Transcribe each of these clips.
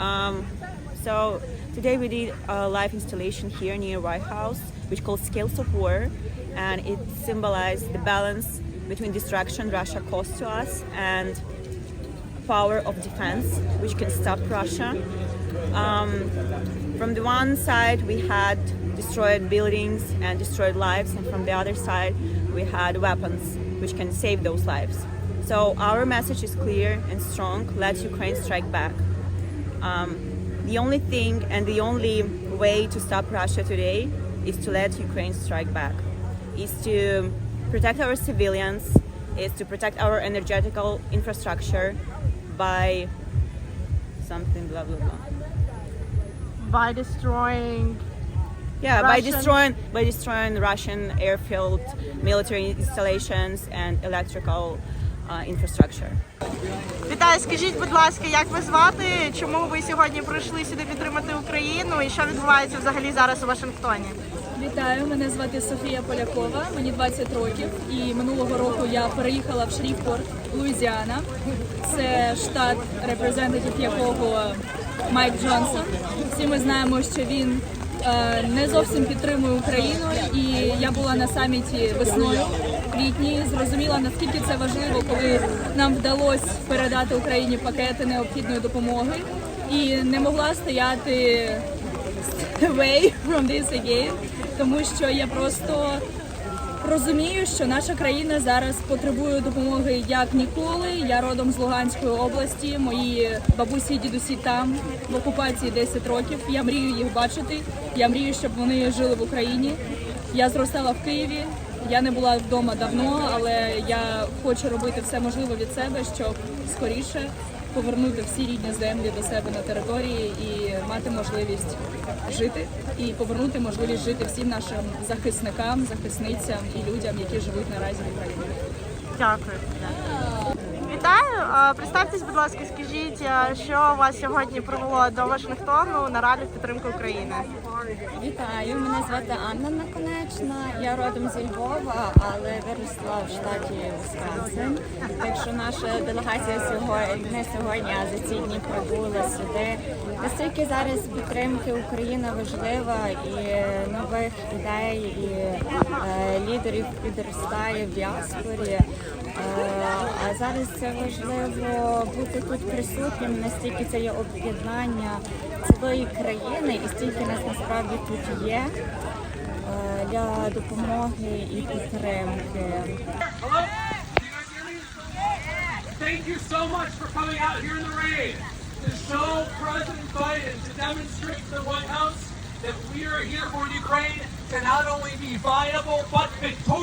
Um, so today we did a live installation here near White House, which called Scales of War, and it symbolized the balance between destruction Russia caused to us and power of defense, which can stop Russia. Um, from the one side, we had destroyed buildings and destroyed lives, and from the other side, we had weapons which can save those lives. So our message is clear and strong. Let Ukraine strike back. Um, the only thing and the only way to stop Russia today is to let Ukraine strike back. Is to protect our civilians. Is to protect our energetical infrastructure by something blah blah blah. by destroying Yeah, by destroying by destroying Russian airfield, military installations, and electrical infrastructure. Вітаю, скажіть, будь ласка, як ви звати? Чому ви сьогодні прийшли сюди підтримати Україну? І що відбувається взагалі зараз у Вашингтоні? Вітаю, мене звати Софія Полякова, мені 20 років, і минулого року я переїхала в Шріфпорт, Луїзіана. Це штат, репрезентатив якого Майк Джонсон. Всі ми знаємо, що він е, не зовсім підтримує Україну, і я була на саміті весною, квітні, зрозуміла наскільки це важливо, коли нам вдалося передати Україні пакети необхідної допомоги, і не могла стояти away from this again, тому що я просто розумію, що наша країна зараз потребує допомоги як ніколи. Я родом з Луганської області. Мої бабусі і дідусі там в окупації 10 років. Я мрію їх бачити. Я мрію, щоб вони жили в Україні. Я зростала в Києві. Я не була вдома давно, але я хочу робити все можливе від себе, щоб скоріше повернути всі рідні землі до себе на території і мати можливість жити, і повернути можливість жити всім нашим захисникам, захисницям і людям, які живуть наразі в Україні. Дякую. Вітаю. Представтесь, будь ласка, скажіть, що вас сьогодні привело до Вашингтону на ралі в підтримку України? Вітаю, мене звати Анна Наконечна. Я родом зі Львова, але виросла в штаті Вісконсин. Так що наша делегація сьогодні не сьогодні, а за ці дні прибула сюди. Наскільки зараз підтримки Україна важлива і нових ідей і е, лідерів підростає в діаспорі. Е, А зараз це важливо бути тут присутнім, настільки це є об'єднання цілої країни, і стільки нас насправді тут є е, для допомоги і підтримки. Hello? Can you guys hear me? Thank you so much for coming out here in the rain to show President Biden to demonstrate to the White House that we are here for Ukraine to not only be viable but victorious.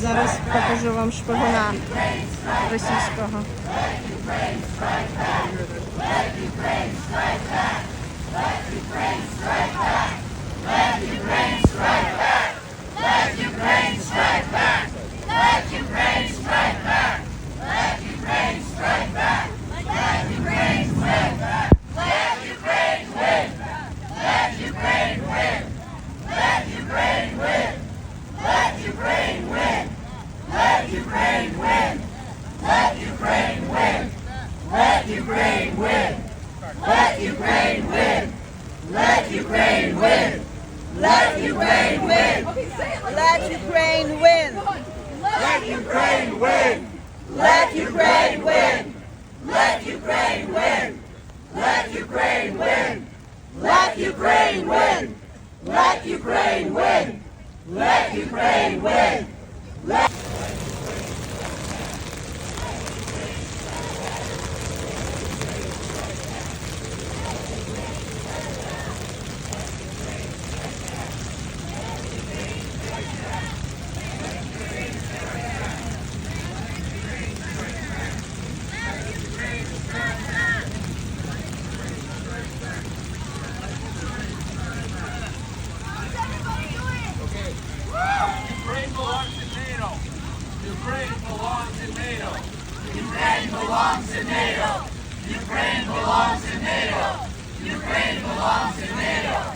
Зараз покажу вам шпигуна російського. Let Ukraine win! Let Ukraine win! Let Ukraine win! Let Ukraine win! Let Ukraine win! Let Ukraine win! Let Ukraine win! Let Ukraine win! Let Ukraine win! Let Ukraine win! Let Ukraine win! Let Ukraine win! Let Ukraine belongs in NATO. Ukraine belongs in NATO. Ukraine belongs in NATO. Ukraine belongs in NATO.